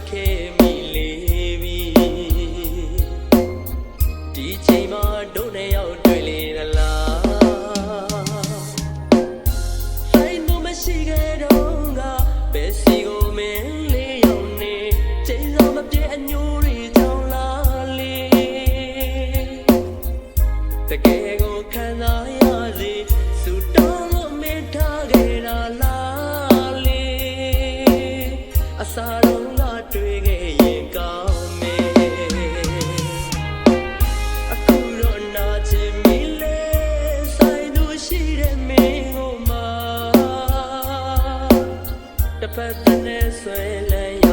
စ်ခဲ့မိလေပြီဒီချိန်မှာတို့နဲ့ရောက်တွေ့လေသလားဆိုင်တို့မရှိခဲ့တော့ကဘယ်စီကိုမင်းလေးရောက်နေချိန်စာမပြည့်အညိုးတွေကြောင့်လားလေတကယ် တစ်ဖက်တည်းဆွဲလန်း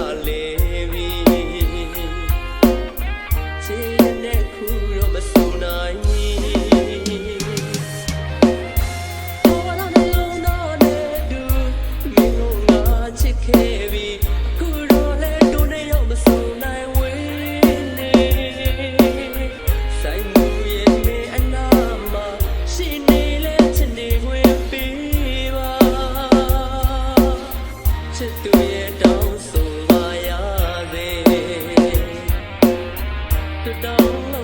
don't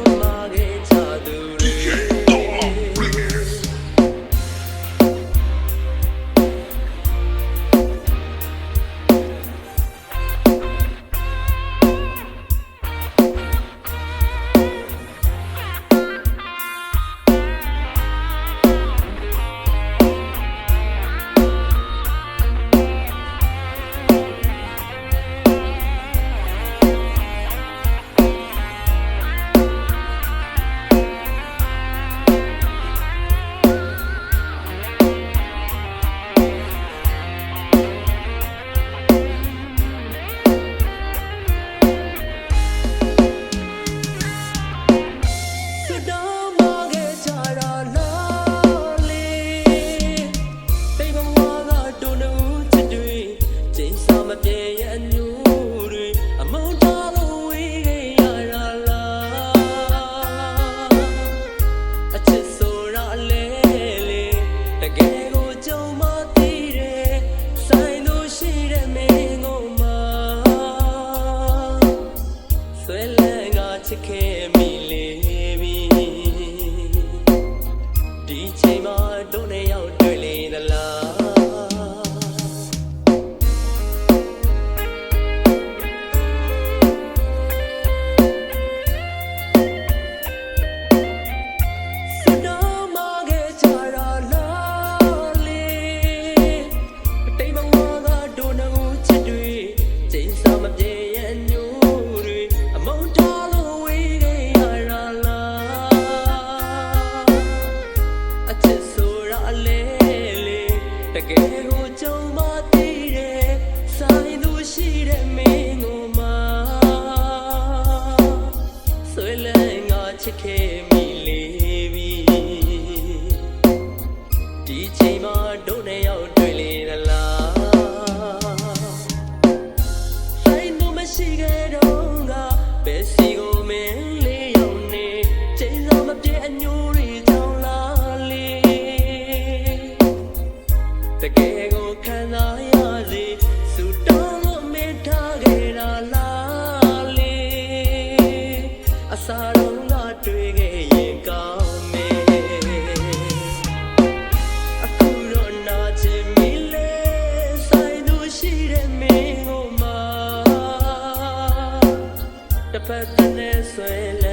ဆွဲလန်းငါချစ်ခဲ့မိလေ que စာလုံးလာတွေ့ခဲ့ရင်ကောင်းမယ်အခုတော့နာချင်ပြီလေဆိုင်သူရှိတဲ့မင်းကိုမှတပတ်တည်းဆွဲလဲ